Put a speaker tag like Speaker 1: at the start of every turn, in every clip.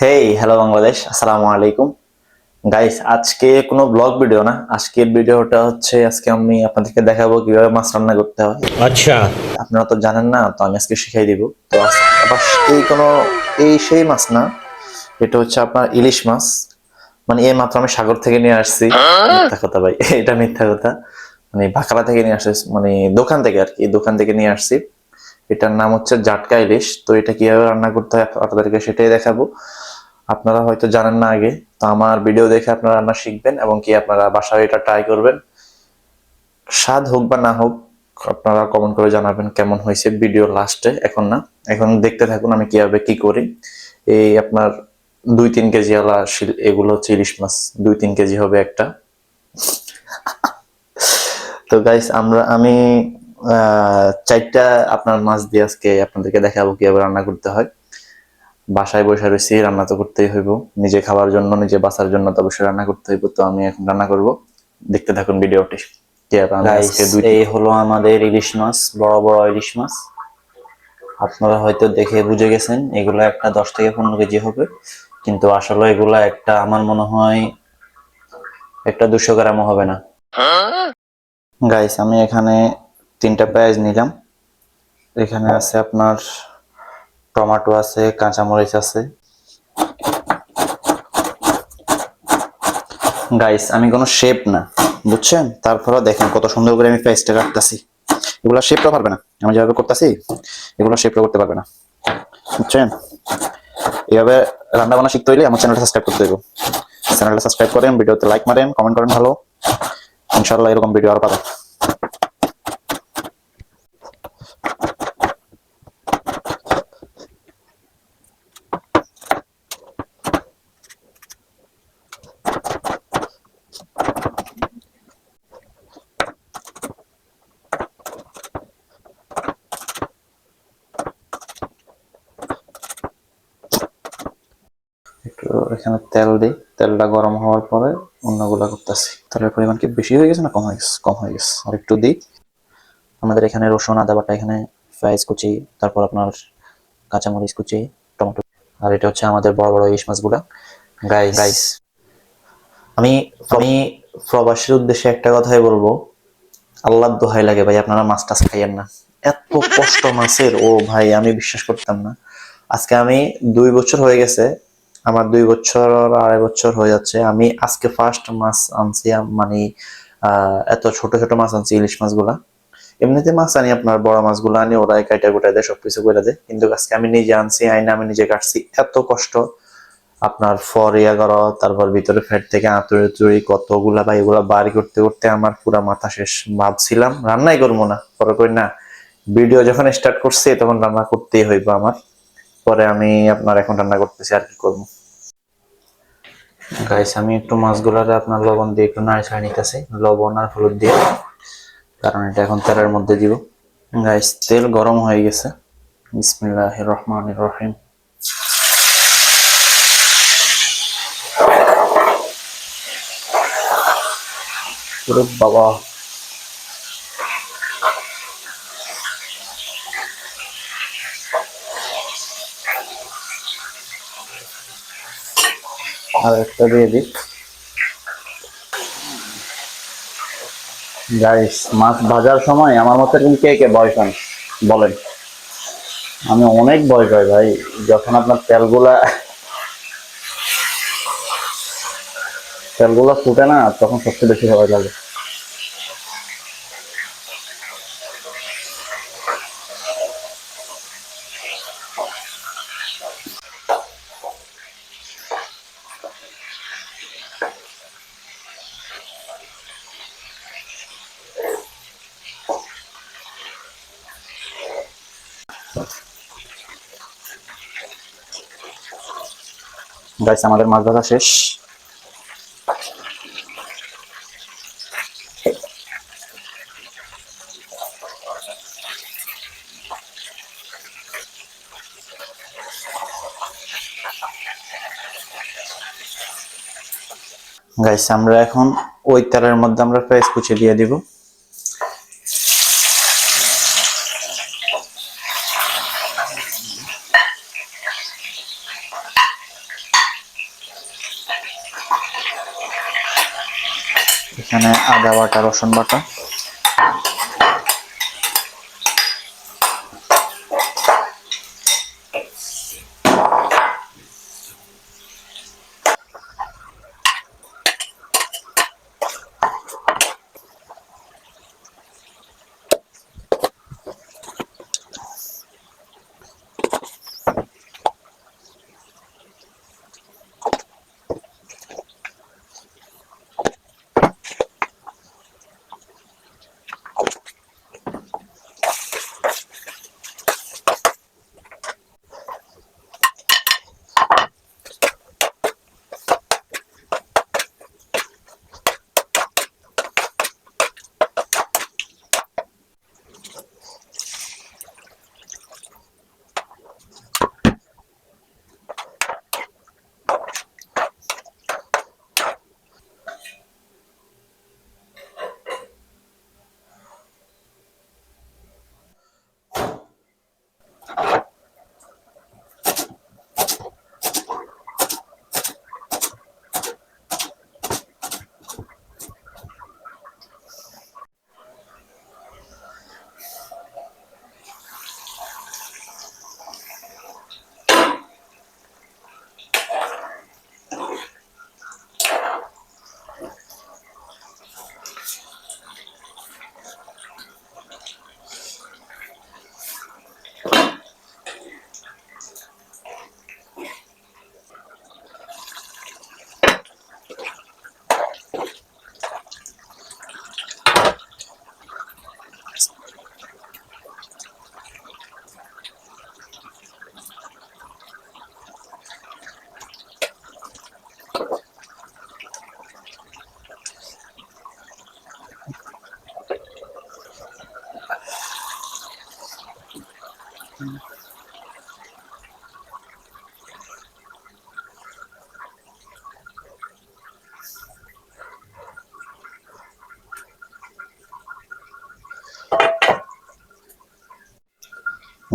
Speaker 1: Hey hello Bangladesh আসসালামু আলাইকুম guys আজকে কোনো ব্লগ ভিডিও না আজকের ভিডিওটা হচ্ছে আজকে আমি আপনাদেরকে দেখাবো কীভাবে মাছ রান্না করতে হয়।
Speaker 2: আচ্ছা।
Speaker 1: আপনারা তো জানেন না তো আমি আজকে শিখাই দিব। তো আবার এই কোনো এই সেই মাছ না এটা হচ্ছে আপনার ইলিশ মাছ। মানে এই মাত্র আমি সাগর থেকে নিয়ে আসছি। মিথ্যা কথা ভাই এটা মিথ্যা কথা। মানে বাঁকড়া থেকে নিয়ে আসছি মানে দোকান থেকে আর কি দোকান থেকে নিয়ে আসছি। এটার নাম হচ্ছে জাটকা ইলিশ। তো এটা কীভাবে রান্না করতে হয় আপনাদেরকে সেটাই দেখাবো। আপনারা হয়তো জানেন না আগে, তো আমার ভিডিও দেখে আপনারা রান্না শিখবেন এবং কি আপনারা বাসায় এটা ট্রাই করবেন। স্বাদ হোক বা না হোক, আপনারা কমেন্ট করে জানাবেন কেমন হয়েছে ভিডিও লাস্টে এখন না, এখন দেখতে থাকুন আমি কীভাবে কি করি। এই আপনার দুই তিন কেজি ওলা এগুলো হচ্ছে ইলিশ মাছ, দুই তিন কেজি হবে একটা। তো গাইস আমরা আমি চারটা আপনার মাছ দিয়ে আজকে আপনাদেরকে দেখাবো কীভাবে রান্না করতে হয়। বাসায় বসে রয়েছি রান্না তো করতেই হইব। নিজে খাওয়ার জন্য নিজে বাঁচার জন্য তো অবশ্যই রান্না করতে হইব তো আমি এখন রান্না করব। দেখতে থাকুন ভিডিওটি।
Speaker 3: এই হলো আমাদের ইলিশ মাছ বড় বড় ইলিশ মাছ। আপনারা হয়তো দেখে বুঝে গেছেন এগুলো একটা দশ থেকে পনেরো কেজি হবে। কিন্তু আসলে এগুলা একটা আমার মনে হয় একটা দুশো গ্রামও হবে না।
Speaker 1: গাইস আমি এখানে তিনটা পেঁয়াজ নিলাম। এখানে আছে আপনার টমেটো আছে, কাঁচামরিচ আছে। গাইস আমি কোনো শেপ না, বুঝছেন? তারপরে দেখেন কত সুন্দর করে আমি পেঁয়াজটা কাটতেছি এগুলো শেপটা পারবে না। আমি যেভাবে করতেছি, এগুলো শেপটা করতে পারবে না। বুঝছেন? এইভাবে রান্না বান্না শিখতে হইলে আমার চ্যানেলটা সাবস্ক্রাইব করতে হইব। চ্যানেলটা সাবস্ক্রাইব করেন, ভিডিওতে লাইক মারেন কমেন্ট করেন ভালো। ইনশাল্লাহ এরকম ভিডিও আর পাবেন। একটু এখানে তেল দিই। তেলটা গরম হওয়ার পরে অন্যগুলা করতেছি। তেলের পরিমাণ কি বেশি হয়ে গেছে না কম হয়ে গেছে? কম হয়ে গেছে। আর একটু দিই। আমাদের এখানে রসুন আদা বাটা এখানে পেঁয়াজ কুচি তারপর আপনার কাঁচামরিচ কুচি টমেটো। আর এটা হচ্ছে আমাদের বড় বড় ইলিশ মাছগুলা। গাইস গাইস আমি আমি প্রবাসীর উদ্দেশ্যে একটা কথাই বলব। আল্লাহর দোহাই লাগে ভাই আপনারা মাছ টাছ খাইয়েন না। এত কষ্ট মাছের ও ভাই আমি বিশ্বাস করতাম না। আজকে আমি দুই বছর হয়ে গেছে আমার দুই বছর আড়াই বছর হয়ে যাচ্ছে। আমি আজকে ফার্স্ট মাছ আনছি মানে এত ছোট ছোট মাছ আনছি, ইলিশ মাছগুলা। এমনিতে মাছ আনি আপনার, বড় মাছগুলো আনি, ওরাই কাইটা গোটা দেয়, সবকিছু করে দেয়। কিন্তু আজকে আমি নিজে আনছি, আইনে আমি নিজে কাটছি। এত কষ্ট। আপনার ফরিয়া করা, তারপর ভিতরে ফ্যাট থেকে আঁতুড়ে চুড়ি কতগুলা বা এগুলা বাড়ি করতে করতে আমার পুরা মাথা শেষ। ভাবছিলাম, রান্নাই করব না, পরে কই না। ভিডিও যখন স্টার্ট করছে, তখন রান্না করতেই হইব আমার। পরে আমি আপনার এখন রান্না করতেছি আর কি করব। গাইস আমি একটু মাছগুলারে আপনার লবণ দিয়ে একটু নাড়ি নিতেছি। লবণ আর হলুদ দিয়ে, কারণ এটা এখন তেলের মধ্যে দিব। গাইস তেল গরম হয়ে গেছে। বিসমিল্লাহ রহমান রহিম। বাবা। আর একটা দিয়ে দিই।
Speaker 3: গাইস মাছ ভাজার সময় আমার মতো কিন্তু কে কে ভয় পান? বলেন। আমি অনেক ভয় পাই ভাই, যখন আপনার তেলগুলা তেলগুলা ফুটে না, তখন সবচেয়ে বেশি ভয় লাগে।
Speaker 1: গাইস আমাদের মাছ ভাজা শেষ। গাইস আমরা এখন ওই তেলের মধ্যে আমরা পেঁয়াজ কুচি দিয়ে দিব। আদা বাটা রসুন বাটা।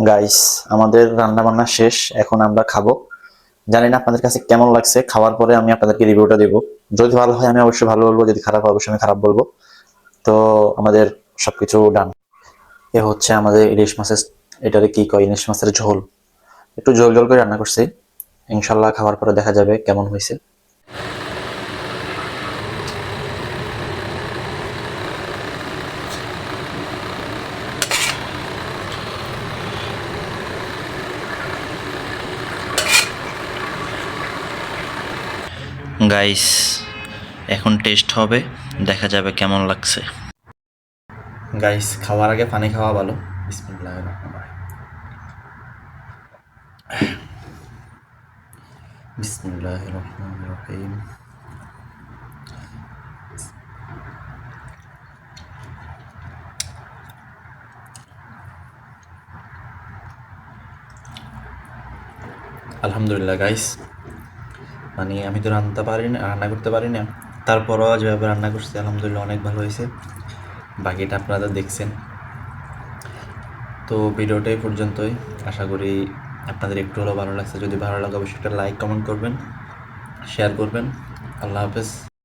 Speaker 1: গাইস আমাদের রান্না বান্না শেষ, এখন আমরা খাব। জানি না আপনাদের কাছে কেমন লাগছে, খাওয়ার পরে আমি আপনাদেরকে রিভিউটা দেবো। যদি ভালো হয়, আমি অবশ্যই ভালো বলব, যদি খারাপ হয়, অবশ্যই আমি খারাপ বলব। তো আমাদের সবকিছু ডান এ হচ্ছে আমাদের ইলিশ মাছের, এটারে কি কয়, ইলিশ মাছের ঝোল। একটু ঝোল ঝোল করে রান্না করছি। ইনশাল্লাহ খাওয়ার পরে দেখা যাবে কেমন হয়েছে।
Speaker 3: গাইস এখন টেস্ট হবে, দেখা যাবে কেমন লাগছে।
Speaker 1: গাইস খাওয়ার আগে পানি খাওয়া ভালো। বিসমিল্লাহির রহমানির রহিম। রহিম। আলহামদুলিল্লাহ গাইস মানে আমি তো রান্না পারি না, রান্না করতে পারি না। তারপরও যেভাবে রান্না করছি, আলহামদুলিল্লাহ অনেক ভালো হয়েছে। বাকিটা আপনারা দেখছেন। তো ভিডিওটা এই পর্যন্তই। আশা করি আপনাদের একটু হলেও ভালো লাগছে। যদি ভালো লাগে, অবশ্যই একটা লাইক, কমেন্ট করবেন, শেয়ার করবেন। আল্লাহ হাফেজ।